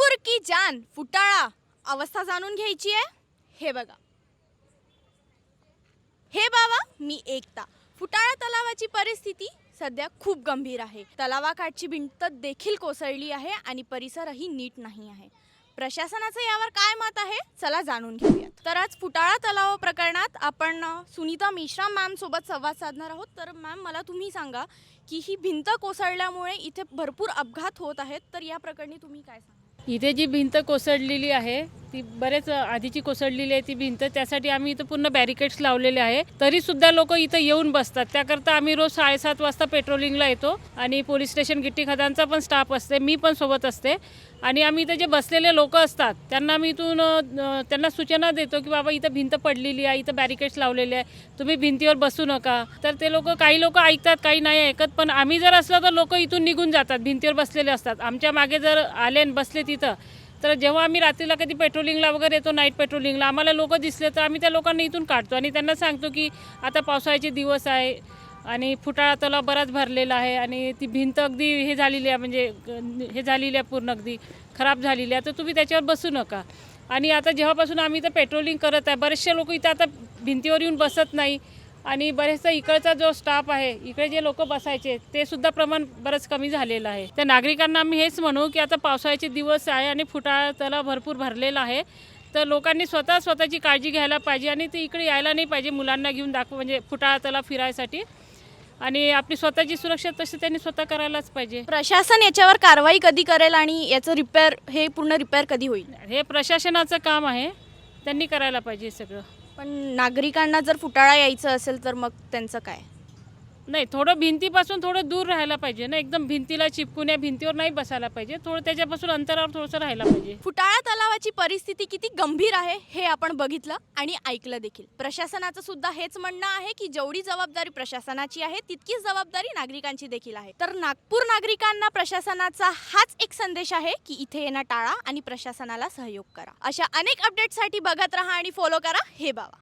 नागपूर की जान फुटाळा. अवस्था जाणून घ्यायची आहे. हे बघा. हे बाबा मी एकता फुटाळा तलावाची परिस्थिती सध्या खूप गंभीर आहे. तलावाकाठची भिंत देखील कोसळली आहे आणि परिसरही नीट नाही आहे. प्रशासनाचं यावर काय मत आहे? चला जाणून घेऊयात. तर आज फुटाळा तलाव प्रकरणात आपण सुनीता मिश्रा मॅम सोबत संवाद साधणार आहोत. तर मॅम मला तुम्ही सांगा की ही भिंत कोसळल्यामुळे इथे भरपूर अपघात होत आहेत. तर या प्रकरणी तुम्ही काय सांगा? इथे जी भिंत कोसळलेली आहे ती बरेच आधीची कोसळलेली आहे ती भिंत. त्यासाठी आम्ही इथं पूर्ण बॅरिकेड्स लावलेले आहे. तरी सुद्धा लोक इथं येऊन बसतात. त्याकरता आम्ही रोज साडेसात वाजता पेट्रोलिंगला येतो आणि पोलीस स्टेशन गिट्टी खदांचा पण स्टाफ असते. मी पण सोबत असते. आणि आम्ही इथं जे बसलेले लोक असतात त्यांना मी इथून त्यांना सूचना देतो की बाबा इथं भिंत पडलेली आहे इथं बॅरिकेड्स लावलेले आहे. तुम्ही भिंतीवर बसू नका. तर ते लोक काही लोक ऐकतात काही नाही ऐकत. पण आम्ही जर असलं तर लोक इथून निघून जातात भिंतीवर बसलेले असतात. आमच्या मागे जर आले आणि बसले तिथं तर जेव्हा आम्ही रात्रीला कधी पेट्रोलिंगला वगैरे येतो नाईट पेट्रोलिंगला आम्हाला लोक दिसले तर आम्ही त्या लोकांना इथून काढतो आणि त्यांना सांगतो की आता पावसाळ्याचे दिवस आहे आणि फुटाळा तलाव बराच भरलेला आहे आणि ती भिंत अगदी हे झालेली आहे म्हणजे हे झालेली आहे पूर्ण अगदी खराब झालेली आहे. तर तुम्ही त्याच्यावर बसू नका. आणि आता जेव्हापासून आम्ही इथं पेट्रोलिंग करत आहे बरेचसे लोक इथं आता भिंतीवर येऊन बसत नाही. आणि बरेचसा इकडचा जो स्टाफ आहे इकडे जे लोक बसायचे ते सुद्धा प्रमाण बरंच कमी झालेलं आहे. त्या नागरिकांना आम्ही हेच म्हणू की आता पावसाळ्याचे दिवस आहे आणि फुटाळा तलाव भरपूर भरलेला आहे. तर लोकांनी स्वतः स्वतःची काळजी घ्यायला पाहिजे आणि ते इकडे यायला नाही पाहिजे मुलांना घेऊन दाखव म्हणजे फुटाळा तलाव फिरायसाठी. आणि आपली स्वतःची सुरक्षा तशी त्यांनी स्वतः करायलाच पाहिजे. प्रशासन याच्यावर कारवाई कधी करेल आणि याचं रिपेअर हे पूर्ण रिपेअर कधी होईल? हे प्रशासनाचं काम आहे. त्यांनी करायला पाहिजे सगळं. पण नागरिकांना जर फुटाळा यायचं असेल तर मग त्यांचं काय? नाही थोडं भिंतीपासून थोडं दूर राहायला पाहिजे ना एकदम भिंतीला चिपकून या भिंतीवर नाही बसायला पाहिजे थोडं त्याच्यापासून अंतरावर थोडंसं राहायला पाहिजे. फुटाळा तलावाची परिस्थिती किती गंभीर आहे हे आपण बघितलं आणि ऐकलं देखील. प्रशासनाचं सुद्धा हेच म्हणणं आहे की जेवढी जबाबदारी प्रशासनाची आहे तितकीच जबाबदारी नागरिकांची देखील आहे. तर नागपूर नागरिकांना प्रशासनाचा हाच एक संदेश आहे की इथे येणं टाळा आणि प्रशासनाला सहयोग करा. अशा अनेक अपडेटसाठी बघत राहा आणि फॉलो करा हे बावा